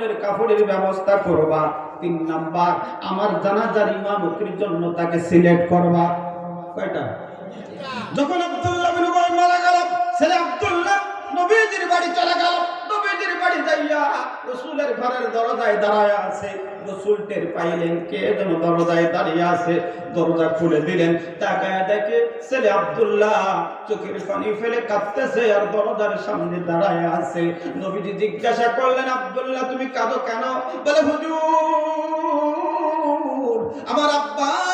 কাফনের কাপড়ের ব্যবস্থা করবা। তিন নাম্বার, আমার জানাজার ইমামতির জন্য তাকে সিলেক্ট করবা। কয়টা? যখন আব্দুল্লাহ বিন মারা গেল, ছেলে আব্দুল্লাহ নবীজির বাড়ি চলে গেল। রসুলের ঘরের দরজায় দাঁড়ায় আছে। রসুল টের পাইলেন, কে যেন দরজায় দাঁড়িয়ে আছে, দরজা খুলে দিলেন। দেখে ছেলে আব্দুল্লাহ চোখের পানি ফেলে কাঁদতেছে আর দরজার সামনে দাঁড়ায় আছে। নবীজি জিজ্ঞাসা করলেন, আব্দুল্লাহ, তুমি কাঁদো কেন? বলে, হুজুর, আমার আব্বা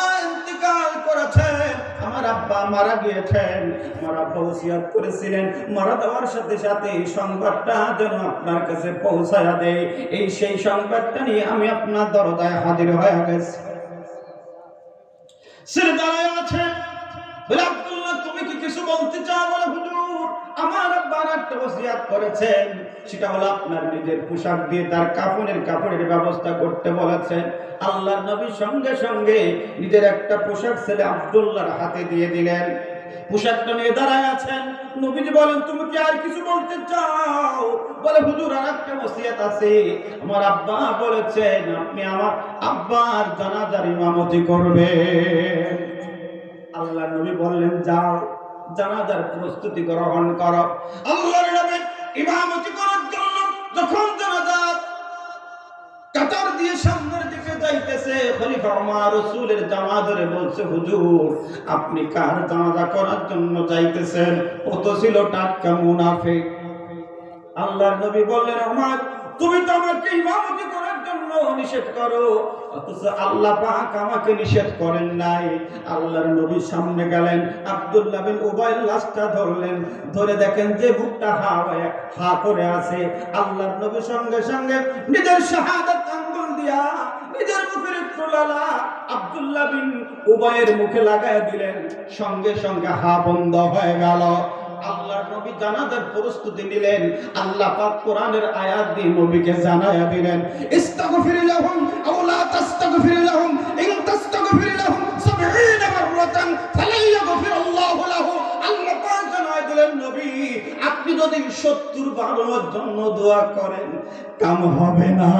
আব্বা মারা গিয়েছেন। আমার আব্বা করেছিলেন। মারা দেওয়ার সাথে সাথে এই সংবাদটা যেন আপনার কাছে পৌঁছায়া দেয়। এই সেই সংবাদটা নিয়ে আমি আপনার দরজায় হাজির হয়ে গেছি। সে দাঁড়ায় আছে। কিছু বলতে চাও বলে আমার একটা সেটা হলো আপনার নিজের পোশাক দিয়ে তার কাপড়ের কাপড়ের ব্যবস্থা করতে বলেছেন। আল্লাহর নবী সঙ্গে সঙ্গে নিজের একটা পোশাক ছেলে আব্দুল্লাহর হাতে দিয়ে দিলেন। পোশাকটা নিয়ে দাঁড়ায় আছেন। নবীজি বলেন, তুমি কি আর কিছু বলতে চাও? বলে, হুজুর, আর একটা ওসিয়াত আছে। আমার আব্বা বলেছেন, আপনি আমার আব্বার জানাজার ইমামতি করবেন। আল্লাহ নবী বললেন, যাও, জানাজার প্রস্তুতি গ্রহণ করো। আল্লাহর নবী ইমামতি করার জন্য যখন জানাজা কাতার দিয়ে সামনের দিকে যাইতেছে, খলিফা ওমর রাসূলের জামা বলছে, হুজুর, আপনি কার জানাজা করার জন্য যাইতেছেন? ও তো ছিল টাটকা মুনাফিক। আল্লাহর নবী বললেন ওমর তুমি তো আমাকে ইমামতি করার জন্য নিষেধ করো, অথচ আল্লাহ পাক আমাকে নিষেধ করেন নাই। আল্লাহর নবী সামনে গেলেন, আব্দুল্লাহ বিন উবাইল লাশটা ধরলেন। ধরে দেখেন যে বুকটা হা হয়ে, হা করে আছে। আল্লাহর নবী সঙ্গে সঙ্গে নিজের শাহাদাত আঙ্গুল দিয়া নিজের মুখের একটু লালা আব্দুল্লাহ বিন উবাইয়ের মুখে লাগায় দিলেন। সঙ্গে সঙ্গে হা বন্ধ হয়ে গেল। নবী প্রস্তুতি নিলেন। আল্লাহ পাক কোরআনের আয়াত দিয়ে নবীকে জানায়া দিলেন আও লা ইন তাস্তাগফির লাহুম 70 মাররাতান ফালাই ইয়াগফিরুল্লাহু লাহু। আল্লাহ পাক জানায় দিলেন, নবী, আপনি যদি 70 বারের জন্য দোয়া করেন, কাম হবে না।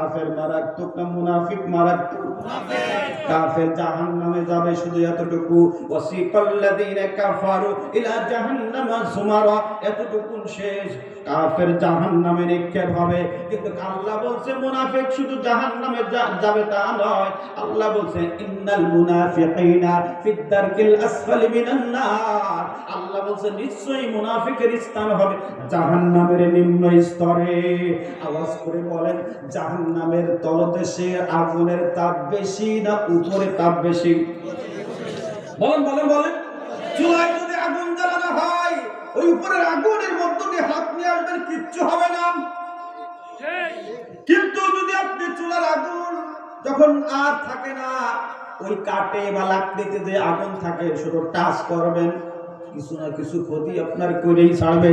কাফের মারাত্মক না মুনাফিক মারাত্মক। কাফের জাহান্নামে যাবে শুধু এতটুকু। ওয়াসিকাল্লাযীনা কাফারু ইলা জাহান্নামা যুমারা এতটুকু শেষ। কাফের জাহান্নামে নিক্ষেপ হবে। কিন্তু আল্লাহ বলছে, মুনাফিক শুধু জাহান্নামে যা- যাবে তা নয়। আল্লাহ বলছে, ইন্নাল মুনাফিকিনা ফিদ দারকিল আসফালি মিনান নার আল্লাহ বলছে, নিশ্চয়ই মুনাফিকের স্থান হবে জাহান্নামের নিম্ন স্তরে। আওয়াজ করে বলেন জাহান্নামের তলদেশে আগুনের তাপ বেশি না উপরে তাপ বেশি? বলেন বলেন বলেন। চুলায় যদি আগুন জ্বালানো হয়, ওই উপরের আগুনের মধ্য দিয়ে হাত নিয়ে আসবেন কিচ্ছু হবে না। কিন্তু যদি আপনি চুলার আগুন যখন আর থাকে না, ওই কাটে বা লাকড়িতে যে আগুন থাকে, শুধু টাচ করবেন, কিছু না কিছু ক্ষতি আপনার করেই ছাড়বে।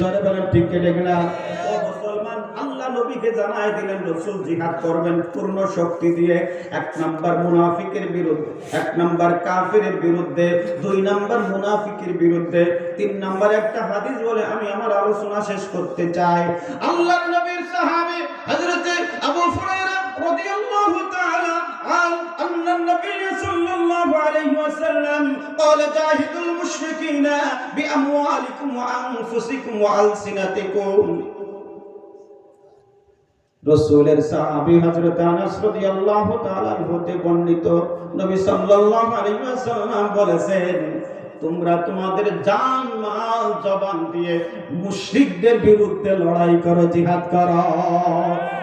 জনে বলেন, ঠিক কেটে না? নবীকে জানাই দিলেন রসুল জিহাদ করবেন পূর্ণ শক্তি দিয়ে এক নাম্বার মুনাফিকের বিরুদ্ধে এক নাম্বার কাফিরের বিরুদ্ধে দুই নাম্বার মুনাফিকের বিরুদ্ধে তিন নাম্বার একটা হাদিস বলে আমি আমার আলোচনা শেষ করতে চাই আল্লাহর নবীর সাহাবী হযরতে আবু হুরায়রা রাদিয়াল্লাহু তাআলা عن أن النبي صلى الله عليه وسلم قال جاهدوا المشركين بأموالكم وأنفسكم وألسنتكم রসুলের সাহাবী হযরত আনাস রাদিয়াল্লাহু হতে বর্ণিত। নবী সাল্লাল্লাহু আলাইহি ওয়াসাল্লাম বলেছেন, তোমরা তোমাদের জান, মাল, জবান দিয়ে মুশরিকদের বিরুদ্ধে লড়াই করো, জিহাদ করো।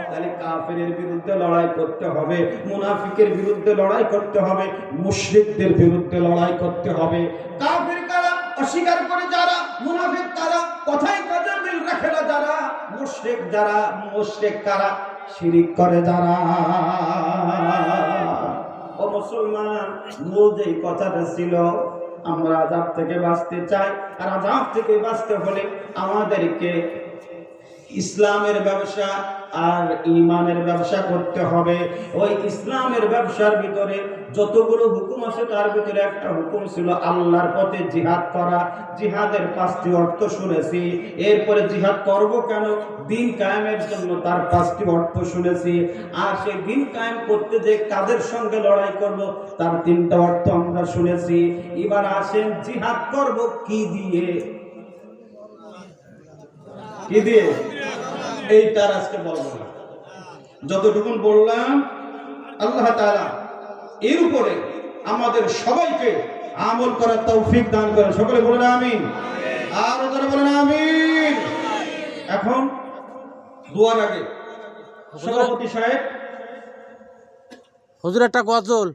তাহলে কাফেরের বিরুদ্ধে লড়াই করতে হবে, মুনাফিকের বিরুদ্ধে লড়াই করতে হবে, মুশরিকদের বিরুদ্ধে লড়াই করতে হবে। কাফের কারা অস্বীকার করে, যারা মুনাফিক তারা কথাই যারা মুশরিক যারা, মুশ্রেক কারা? শিরিক করে যারা। ও মুসলমান মূল যে কথাটা ছিল। আমরা আজাব থেকে বাঁচতে চাই। আর আজাব থেকে বাঁচতে হলে আমাদেরকে ইসলামের ব্যবসা আর ইমানের ব্যবসা করতে হবে। ওই ইসলামের ব্যবসার ভিতরে যতগুলো হুকুম আছে, তার ভিতরে একটা হুকুম ছিল আল্লাহর পথে জিহাদ করা। জিহাদের পাঁচটি অর্থ শুনেছি। এরপরে জিহাদ করব কেন? দিন কায়েমের জন্য তার পাঁচটি অর্থ শুনেছি। আর সেই দিন কায়েম করতে যে কাদের সঙ্গে লড়াই করব, তার তিনটা অর্থ আমরা শুনেছি। এবার আসেন জিহাদ করব কি দিয়ে? কি দিয়ে? আজকে বলব না যতটুকুন বললাম আল্লাহ তাআলা এর উপরে আমাদের সবাইকে আমল করার তৌফিক দান করেন। সকলে বলেন আমিন। আর ওদের বলেন আমিন। এখন দুয়ার আগে সভাপতি সাহেব। হুজুর একটা গজল।